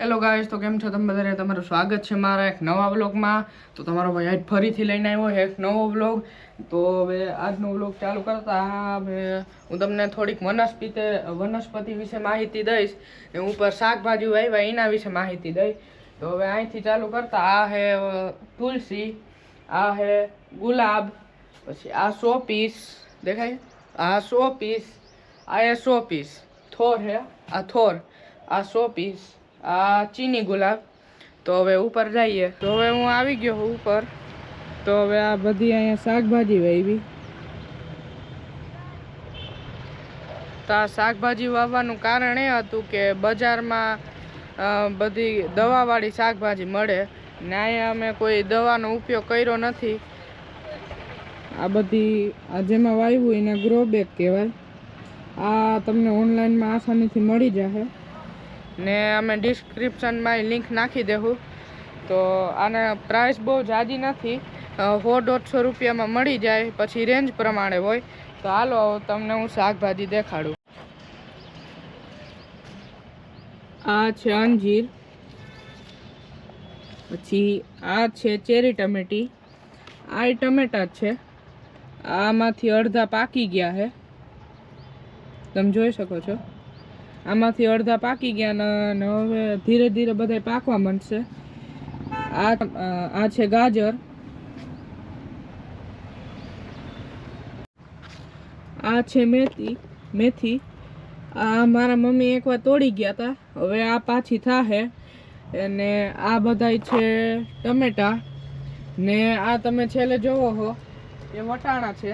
Hello guys તો કેમ છો? તમે બધાને તમારું સ્વાગત છે મારા એક નવા વ્લોગમાં. તો તમારો ભાઈ આજ ફરીથી લઈને આવ્યો એક નવો વ્લોગ. તો હવે આજનો વ્લોગ ચાલુ કરતા હવે હું તમને થોડીક વનસ્પતિ વનસ્પતિ વિશે માહિતી દઈશ. ને ઉપર શાકભાજી વાવ્યા એના વિશે માહિતી દઈશ. તો હવે અહીંથી ચાલુ કરતા આ હે તુલસી, આ હે ગુલાબ, પછી આ સો પીસ, દેખાય? આ સો પીસ, આ એ સો પીસ. થોર હે, આ થોર, આ સો પીસ. આ ચીની ગુલાબ. તો હવે ઉપર જઈએ. તો હવે હું આવી ગયો ઉપર. તો હવે આ બધી અહીંયા શાકભાજી વાવી. તો આ શાકભાજી વાવવાનું કારણ એ હતું કે બજારમાં બધી દવાવાળી શાકભાજી મળે. ને અહીંયા અમે કોઈ દવાનો ઉપયોગ કર્યો નથી. આ બધી આ જેમાં વાવ્યું એને ગ્રો બેગ કહેવાય. આ તમને ઓનલાઈનમાં આસાનીથી મળી જશે ને અમે ડિસ્ક્રિપ્શનમાં લિંક નાખી દેવું તો આને પ્રાઇસ બહુ જાજી નથી. સો દોઢસો રૂપિયામાં મળી જાય, પછી રેન્જ પ્રમાણે હોય. તો હાલો તમને હું શાકભાજી દેખાડું. આ છે અંજીર. પછી આ છે ચેરી ટમેટી. આ ટમેટા છે. આમાંથી અડધા પાકી ગયા છે તમે જોઈ શકો છો. આમાંથી અડધા પાકી ગયા અને હવે ધીરે ધીરે બધા પાકવા માંડશે. આ આ છે ગાજર. આ છે મેથી મેથી. આ મારા મમ્મી એકવાર તોડી ગયા હતા હવે આ પાછી થાહે. અને આ બધાય છે ટમેટા. ને આ તમે છેલ્લે જોવો હો, એ વટાણા છે.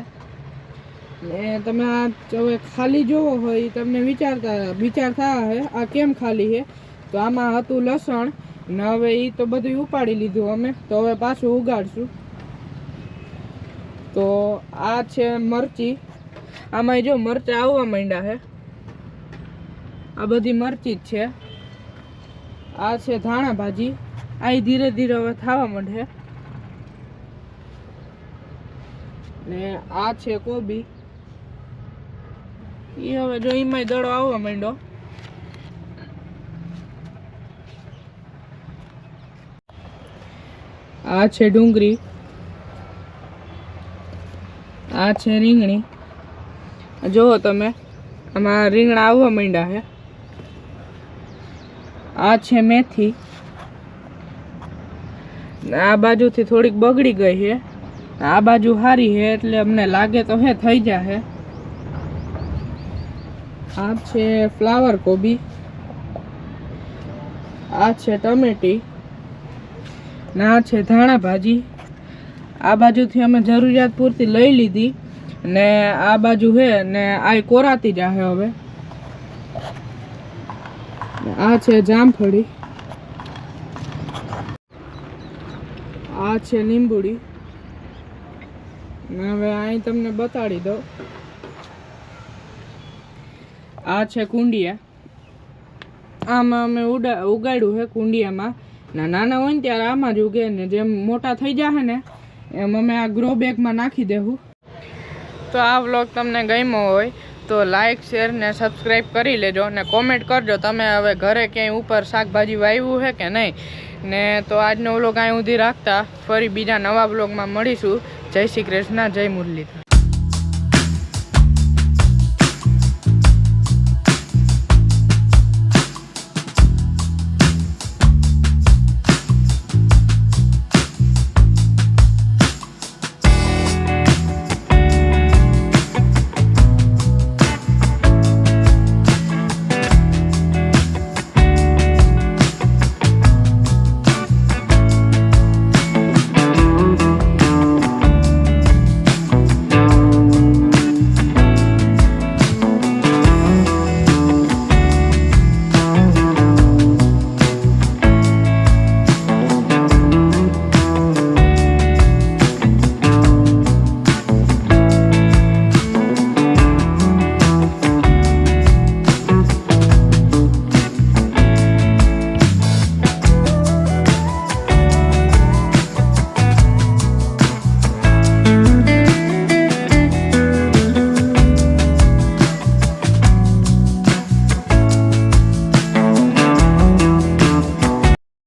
ને તમે આ હવે ખાલી જોવો હોય તમને વિચારતા વિચાર થયા હે, આ કેમ ખાલી છે તો આમાં હતું લસણ, ને હવે એ તો બધું ઉપાડી લીધું અમે. તો હવે પાછું ઉગાડશું. તો આ છે મરચી. આમાં જો મરચા આવવા માંડ્યા છે આ બધી મરચી જ છે. આ છે ધાણા ભાજી. આ ધીરે ધીરે હવે થવા માંડે ને આ છે કોબી. એ હવે જો એમાંય દડો આવવા માંડ્યો. આ છે ડુંગળી. આ છે રીંગણી. જુઓ તમે, આમાં રીંગણા આવવા માંડ્યા છે આ છે મેથી. આ બાજુથી થોડીક બગડી ગઈ છે આ બાજુ સારી છે એટલે અમને લાગે તો હે, થઈ જાહે આ છે ફ્લાવર કોબી. આ છે ટમેટી. ને છે ધાણા ભાજી. આ બાજુથી અમે જરૂરિયાત પૂરતી લઈ લીધી ને આ બાજુ હે ને આ કોરાતી જાહે હવે. આ છે જામફળી. આ છે લીંબુડી. હવે અહીં તમને બતાડી દઉં. આ છે કુંડિયા. આમાં અમે ઉડા, ઉગાડ્યું છે કુંડિયામાં. ના, નાના હોય ને ત્યારે આમાં જ ઉગે ને જેમ મોટા થઈ જાય ને એમ અમે આ ગ્રો બેગમાં નાખી દેવું તો આ વ્લોગ તમને ગમ્યો હોય તો લાઇક શેર ને સબસ્ક્રાઈબ કરી લેજો ને કોમેન્ટ કરજો તમે હવે ઘરે ક્યાંય ઉપર શાકભાજી વાવ્યું છે કે નહીં. ને તો આજનો વ્લોગ અહીં સુધી રાખતા. ફરી બીજા નવા વ્લોગમાં મળીશું. જય શ્રી કૃષ્ણ, જય મુરલીધર.